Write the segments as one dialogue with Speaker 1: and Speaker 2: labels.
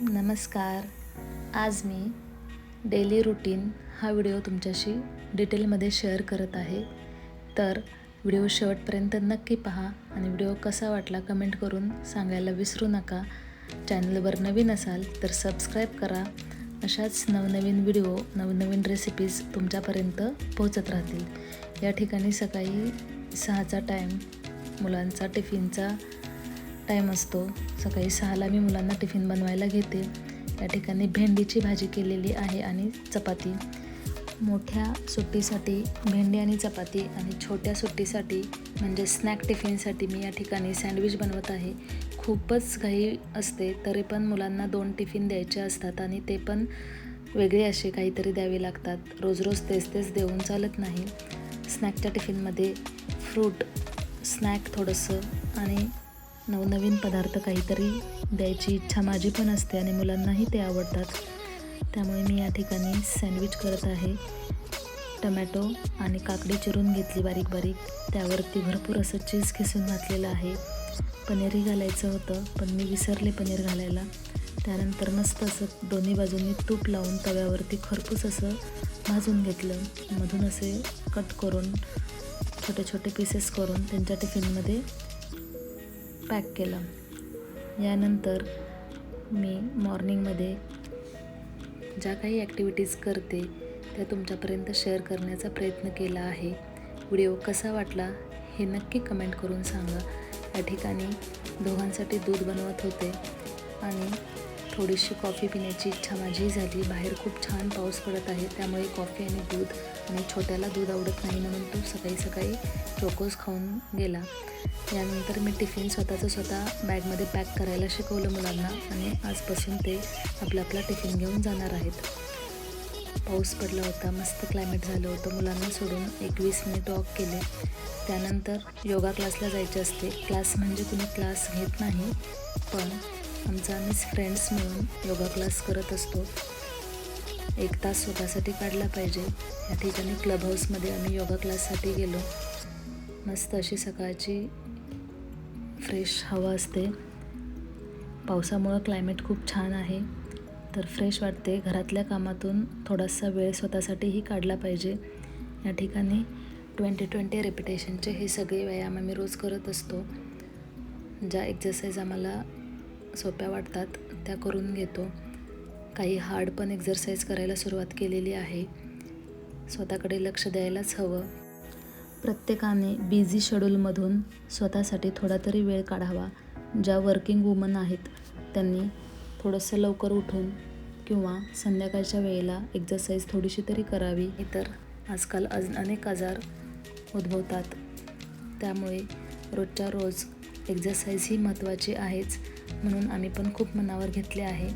Speaker 1: नमस्कार. आज मी डेली रुटीन हा व्हिडिओ तुमच्याशी डिटेलमध्ये शेअर करत आहे. तर व्हिडिओ शेवटपर्यंत नक्की पहा आणि व्हिडिओ कसा वाटला कमेंट करून सांगायला विसरू नका. चॅनलवर नवीन असाल तर सबस्क्राईब करा. अशाच नवनवीन व्हिडिओ नवनवीन रेसिपीज तुमच्यापर्यंत पोहोचत राहतील. या ठिकाणी सकाळी सहाचा टाईम मुलांचा टिफिनचा टाईम असतो. सकाळी सहाला मी मुलांना टिफिन बनवायला घेते. या ठिकाणी भेंडीची भाजी केलेली आहे आणि चपाती. मोठ्या सुट्टीसाठी भेंडी आणि चपाती आणि छोट्या सुट्टीसाठी म्हणजे स्नॅक टिफिनसाठी मी या ठिकाणी सँडविच बनवत आहे. खूपच घाई असते तरी पण मुलांना दोन टिफिन द्यायचे असतात आणि ते पण वेगळे असे काहीतरी द्यावे लागतात. रोज रोज तेच तेच देऊन चालत नाही. स्नॅकच्या टिफिनमध्ये फ्रूट स्नॅक थोडंसं आणि नवनवीन पदार्थ काहीतरी द्यायची इच्छा माझी पण असते आणि मुलांनाही ते आवडतात. त्यामुळे मी या ठिकाणी सँडविच करत आहे. टमॅटो आणि काकडी चिरून घेतली बारीक बारीक. त्यावरती भरपूर असं चीज खिसून घातलेलं आहे. पनीरही घालायचं होतं पण मी विसरले पनीर घालायला. त्यानंतर मस्त असं दोन्ही बाजूंनी तूप लावून तव्यावरती खरपूस असं भाजून घेतलं. मधून असे कट करून छोटे छोटे पीसेस करून त्यांच्या टिफिनमध्ये पॅक केलं. यानंतर मी मॉर्निंगमध्ये ज्या काही ॲक्टिव्हिटीज करते त्या तुमच्यापर्यंत शेअर करण्याचा प्रयत्न केला आहे. व्हिडिओ कसा वाटला हे नक्की कमेंट करून सांगा. या ठिकाणी दोघांसाठी दूध बनवत होते आणि थोडीशी कॉफी पिण्याची इच्छा माझी झाली. बाहेर खूप छान पाऊस पडत आहे त्यामुळे कॉफी आणि दूध आणि छोट्याला दूध आवडत नाही म्हणून तो सकाळी सकाळी चोकोस खाऊन गेला. यानंतर मी टिफिन स्वतःचं स्वतः बॅगमध्ये पॅक करायला शिकवलं मुलांना आणि आजपासून ते आपला आपला टिफिन घेऊन जाणार आहेत. पाऊस पडला होता मस्त क्लायमेट झालं होतं. मुलांना सोडून एक वीस मिनिट वॉक केले. त्यानंतर योगा क्लासला जायचे असते. क्लास म्हणजे कुणी क्लास घेत नाही पण आमचा आम्हीच फ्रेंड्स मिळून योगा क्लास करत असतो. एक तास स्वतःसाठी काढला पाहिजे. या ठिकाणी क्लब हाऊसमध्ये आम्ही योगा क्लाससाठी गेलो. मस्त अशी सकाळची फ्रेश हवा असते. पावसामुळं क्लायमेट खूप छान आहे. तर फ्रेश वाटते. घरातल्या कामातून थोडासा वेळ स्वतःसाठीही काढला पाहिजे. या ठिकाणी ट्वेंटी ट्वेंटी रेपिटेशनचे हे सगळे व्यायाम आम्ही रोज करत असतो. ज्या एक्झरसाईज आम्हाला सोप्या वाटतात त्या करून घेतो. काही हार्ड पण एक्झरसाईज करायला सुरुवात केलेली आहे. स्वतःकडे लक्ष द्यायलाच हवं. प्रत्येकाने बिझी शेड्यूलमधून स्वतःसाठी थोडा तरी वेळ काढावा. ज्या वर्किंग वुमन आहेत त्यांनी थोडंसं लवकर उठून किंवा संध्याकाळच्या वेळेला एक्झरसाईज थोडीशी तरी करावी. इतर आजकाल अज अनेक आजार उद्भवतात. त्यामुळे रोजच्या रोज एक्झरसाईज ही महत्त्वाची आहेच म्हणून आम्ही पण खूप मनावर घेतले आहे.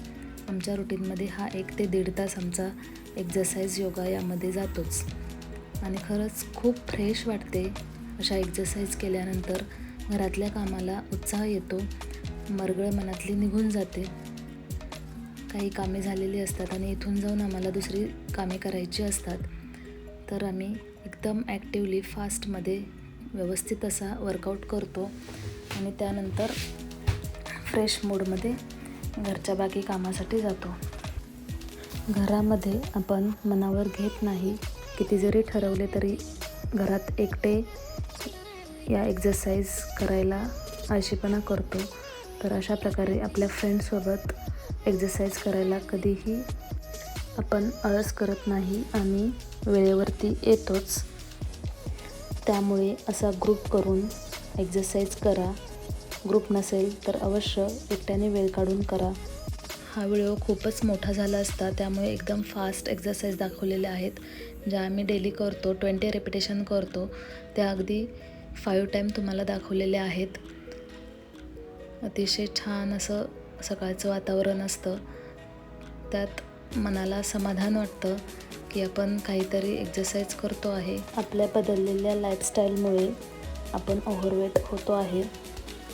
Speaker 1: आमच्या रुटीनमध्ये हा एक ते दीड तास आमचा एक्झरसाईज योगा यामध्ये जातोच. आणि खरंच खूप फ्रेश वाटते अशा एक्झरसाईज केल्यानंतर. घरातल्या कामाला उत्साह येतो मरगळ मनातली निघून जाते. काही कामे झालेली असतात आणि इथून जाऊन आम्हाला दुसरी कामे करायची असतात. तर आम्ही एकदम ॲक्टिवली फास्टमध्ये व्यवस्थित असा वर्कआउट करतो. आणि त्यानंतर फ्रेश मूडमध्ये घरच्या बाकी कामासाठी जातो. घरामध्ये आपण मनावर घेत नाही किती जरी ठरवले तरी घरात एकटे या एक्झरसाईज करायला आळशीपणा करतो. तर अशा प्रकारे आपल्या फ्रेंडसोबत एक्झरसाईज करायला कधीही आपण आळस करत नाही आणि वेळेवरती येतोच. त्यामुळे असा ग्रुप करून एक्झरसाईज करा. ग्रुप नसेल तर अवश्य एकट्याने वेळ काढून करा. हा व्हिडिओ खूपच मोठा झाला असता त्यामुळे एकदम फास्ट एक्झरसाईज दाखवलेल्या आहेत. ज्या आम्ही डेली करतो ट्वेंटी रेपिटेशन करतो त्या अगदी फाईव्ह टाईम तुम्हाला दाखवलेल्या आहेत. अतिशय छान असं सकाळचं वातावरण असतं. त्यात मनाला समाधान वाटतं की आपण काहीतरी एक्झरसाईज करतो आहे. आपल्या बदललेल्या लाईफस्टाईलमुळे आपण ओव्हरवेट होतो आहे.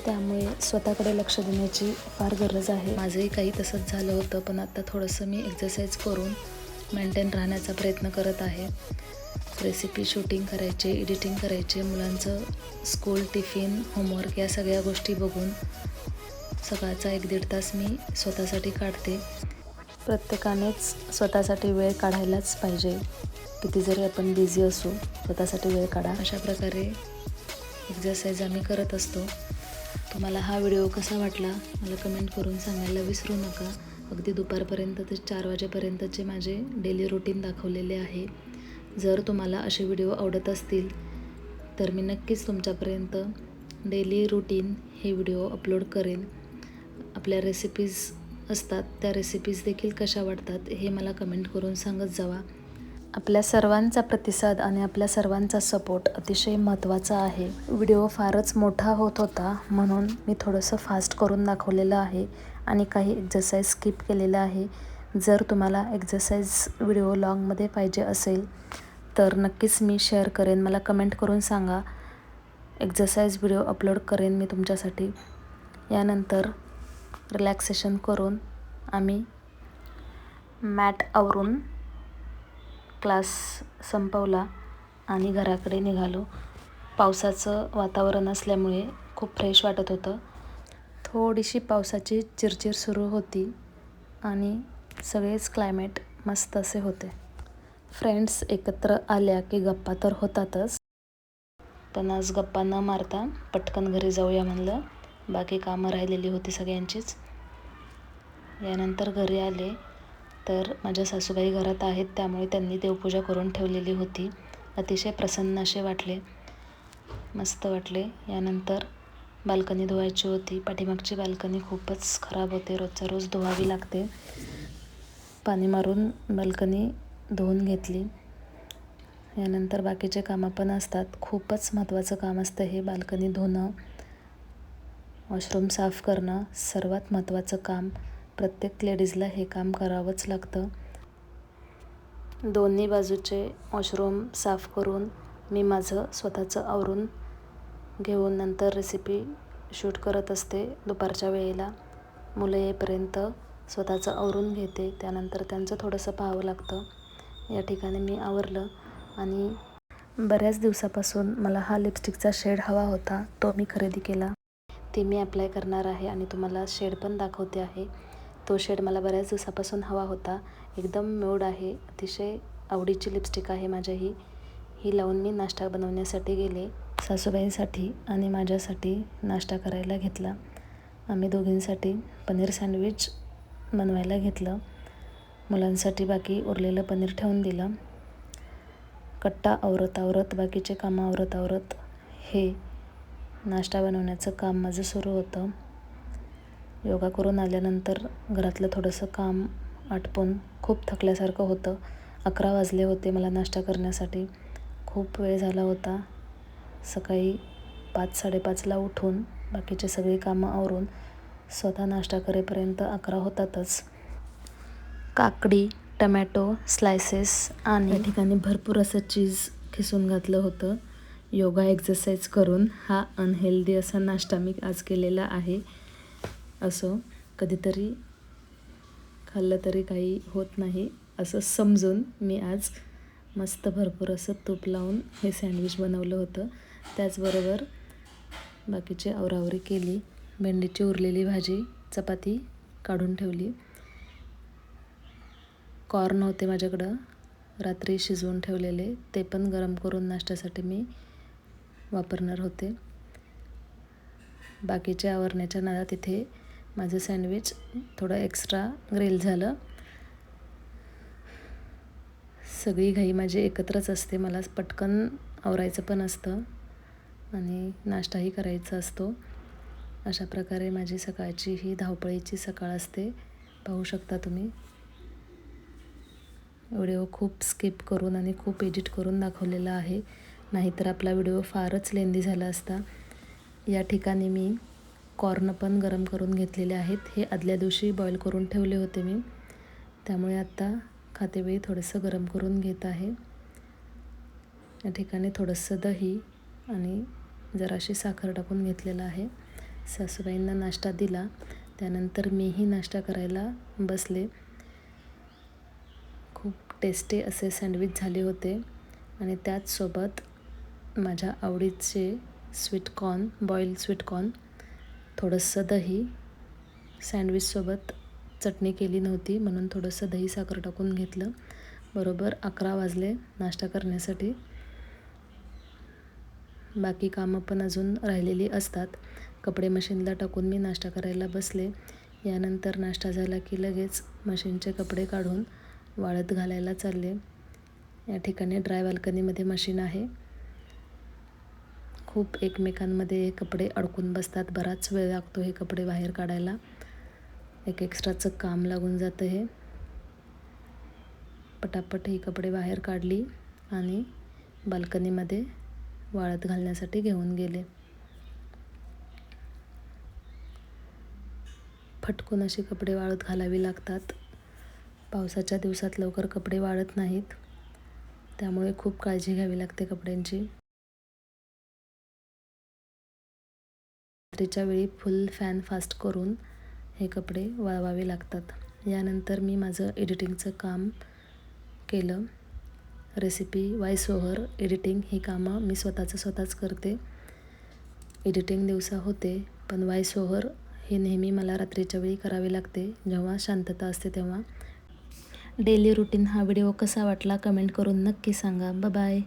Speaker 1: त्यामुळे स्वतःकडे लक्ष देण्याची फार गरज आहे. माझंही काही तसंच झालं होतं पण आत्ता थोडंसं मी एक्झरसाईज करून मेंटेन राहण्याचा प्रयत्न करत आहे. रेसिपी शूटिंग करायचे एडिटिंग करायचे मुलांचं स्कूल टिफिन होमवर्क या सगळ्या गोष्टी बघून सकाळचा एक दीड तास मी स्वतःसाठी काढते. प्रत्येकानेच स्वतःसाठी वेळ काढायलाच पाहिजे. किती जरी आपण बिझी असू स्वतःसाठी वेळ काढा. अशा प्रकारे एक्झरसाईज आम्ही करत असतो. तुम्हाला हा व्हिडिओ कसा वाटला? मला कमेंट करून सांगायला विसरू नका. अगदी दुपारपर्यंत ते चार वाजेपर्यंतचे माझे डेली रुटीन दाखवलेले आहे. जर तुम्हाला असे व्हिडिओ आवडत असतील तर मी नक्कीच तुमच्यापर्यंत डेली रुटीन हे व्हिडिओ अपलोड करेन. आपल्या रेसिपीज असतात त्या रेसिपीज देखील कशा वाटतात हे मला कमेंट करून सांगत जावा. आपल्या सर्वांचा प्रतिसाद आणि आपल्या सर्वांचा सपोर्ट अतिशय महत्त्वाचा आहे. व्हिडिओ फारच मोठा होत होता म्हणून मी थोडंसं फास्ट करून दाखवलेलं आहे आणि काही एक्झरसाईज स्किप केलेलं आहे. जर तुम्हाला एक्झरसाईज व्हिडिओ लॉंगमध्ये पाहिजे असेल तर नक्कीच मी शेअर करेन. मला कमेंट करून सांगा एक्झरसाईज व्हिडिओ अपलोड करेन मी तुमच्यासाठी. यानंतर रिलॅक्सेशन करून आम्ही मॅट आवरून क्लास संपवला आणि घराकडे निघालो. पावसाचं वातावरण असल्यामुळे खूप फ्रेश वाटत होतं. थोडीशी पावसाची चिरचिर सुरू होती आणि सगळेच क्लायमेट मस्त असे होते. फ्रेंड्स एकत्र आल्या की गप्पा तर होतातच. पण आज गप्पा न मारता पटकन घरी जाऊया म्हणलं. बाकी कामं राहिलेली होती सगळ्यांचीच. यानंतर घरी आले. तर माझ्या सासूबाई घरात आहेत त्यामुळे त्यांनी देवपूजा करून ठेवलेली होती. अतिशय प्रसन्न असे वाटले. मस्त वाटले. यानंतर बाल्कनी धुवायची होती. पाठीमागची बाल्कनी खूपच खराब होते. रोजचा रोज धुवावी लागते. पाणी मारून बाल्कनी धुवून घेतली. यानंतर बाकीचे कामं पण असतात. खूपच महत्त्वाचं काम असतं हे बाल्कनी धुणं वॉशरूम साफ करणं सर्वात महत्त्वाचं काम. प्रत्येक लेडीजला हे काम करावंच लागतं. दोन्ही बाजूचे वॉशरूम साफ करून मी माझं स्वतःचं आवरून घेऊन नंतर रेसिपी शूट करत असते दुपारच्या वेळेला. मुलं येईपर्यंत स्वतःचं आवरून घेते त्यानंतर त्यांचं थोडंसं पाहावं लागतं. या ठिकाणी मी आवरलं आणि बऱ्याच दिवसापासून मला हा लिपस्टिकचा शेड हवा होता तो मी खरेदी केला. ते मी अप्लाय करणार आहे आणि तुम्हाला शेड पण दाखवते आहे. तो शेड मला बऱ्याच दिवसापासून हवा होता. एकदम म्यूड आहे. अतिशय आवडीची लिपस्टिक आहे माझ्या ही ही लावून मी नाश्ता बनवण्यासाठी गेले. सासूबाईंसाठी आणि माझ्यासाठी नाश्ता करायला घेतला. आम्ही दोघींसाठी पनीर सँडविच बनवायला घेतलं. मुलांसाठी बाकी उरलेलं पनीर ठेवून दिलं. कट्टा आवरत आवरत बाकीचे कामं आवरत आवरत हे नाश्ता बनवण्याचं काम माझं सुरू होतं. योगा करून आल्यानंतर घरातलं थोडंसं काम आटपून खूप थकल्यासारखं होतं. अकरा वाजले होते मला नाश्ता करण्यासाठी. खूप वेळ झाला होता. सकाळी पाच साडेपाचला उठून बाकीचे सगळी कामं आवरून स्वतः नाश्ता करेपर्यंत अकरा होतातच. काकडी टमॅटो स्लायसेस आणि या ठिकाणी भरपूर असं चीज खिसून घातलं होतं. योगा एक्झरसाईज करून हा अनहेल्दी असा नाश्ता मी आज केलेला आहे. असो कधीतरी खाल्लं तरी काही होत नाही असं समजून मी आज मस्त भरपूर असं तूप लावून हे सँडविच बनवलं होतं. त्याचबरोबर बाकीची आवरावरी केली भेंडीची उरलेली भाजी चपाती काढून ठेवली. कॉर्न होते माझ्याकडं रात्री शिजवून ठेवलेले ते पण गरम करून नाश्त्यासाठी मी वापरणार होते. बाकीच्या आवरण्याच्या नादात इथे माझं सँडविच थोडं एक्स्ट्रा ग्रिल झालं. सगळी घाई माझी एकत्रच असते मला पटकन आवरायचं पण असतं आणि नाश्ताही करायचा असतो. अशा प्रकारे माझी सकाळची ही धावपळीची सकाळ असते. पाहू शकता तुम्ही. व्हिडिओ खूप स्किप करून आणि खूप एडिट करून दाखवलेला आहे. नाहीतर आपला व्हिडिओ फारच लेंदी झाला असता. या ठिकाणी मी कॉर्न पण गरम करून घेतलेले आहेत. हे आदल्या दिवशी बॉईल करून ठेवले होते मी. त्यामुळे आत्ता खातेवेळी थोडंसं गरम करून घेत आहे. या ठिकाणी थोडंसं दही आणि जराशी साखर टाकून घेतलेलं आहे. सासूबाईंना नाश्ता दिला. त्यानंतर मीही नाश्ता करायला बसले. खूप टेस्टी असे सँडविच झाले होते. आणि त्याचसोबत माझ्या आवडीचे स्वीटकॉर्न बॉईल स्वीटकॉर्न थोडंसं दही सँडविचसोबत चटणी केली नव्हती म्हणून थोडंसं दही साखर टाकून घेतलं. बरोबर अकरा वाजले नाश्ता करण्यासाठी. बाकी कामं पण अजून राहिलेली असतात. कपडे मशीनला टाकून मी नाश्ता करायला बसले. यानंतर नाश्ता झाला की लगेच मशीनचे कपडे काढून वाळत घालायला चालले. या ठिकाणी ड्राय बाल्कनीमध्ये मशीन आहे. खूप एकमेकांमध्ये हे कपडे अडकून बसतात. बराच वेळ लागतो हे कपडे बाहेर काढायला. एक एक्स्ट्राचं काम लागून जातं हे. पटापट ही कपडे बाहेर काढली आणि बाल्कनीमध्ये वाळत घालण्यासाठी घेऊन गेले. फटकून असे कपडे वाळत घालावी लागतात. पावसाच्या दिवसात लवकर कपडे वाळत नाहीत. त्यामुळे खूप काळजी घ्यावी लागते कपड्यांची. रात्रीच्या वेळी फुल फॅन फास्ट करून हे कपडे वाळवावे लागतात. यानंतर मी माझं एडिटिंगचं काम केलं. रेसिपी वाईस ओव्हर एडिटिंग ही कामं मी स्वतःचं स्वतःच करते. एडिटिंग दिवसा होते पण वाईस ओव्हर हे नेहमी मला रात्रीच्या वेळी करावे लागते जेव्हा शांतता असते तेव्हा. डेली रुटीन हा व्हिडिओ कसा वाटला कमेंट करून नक्की सांगा. बाय.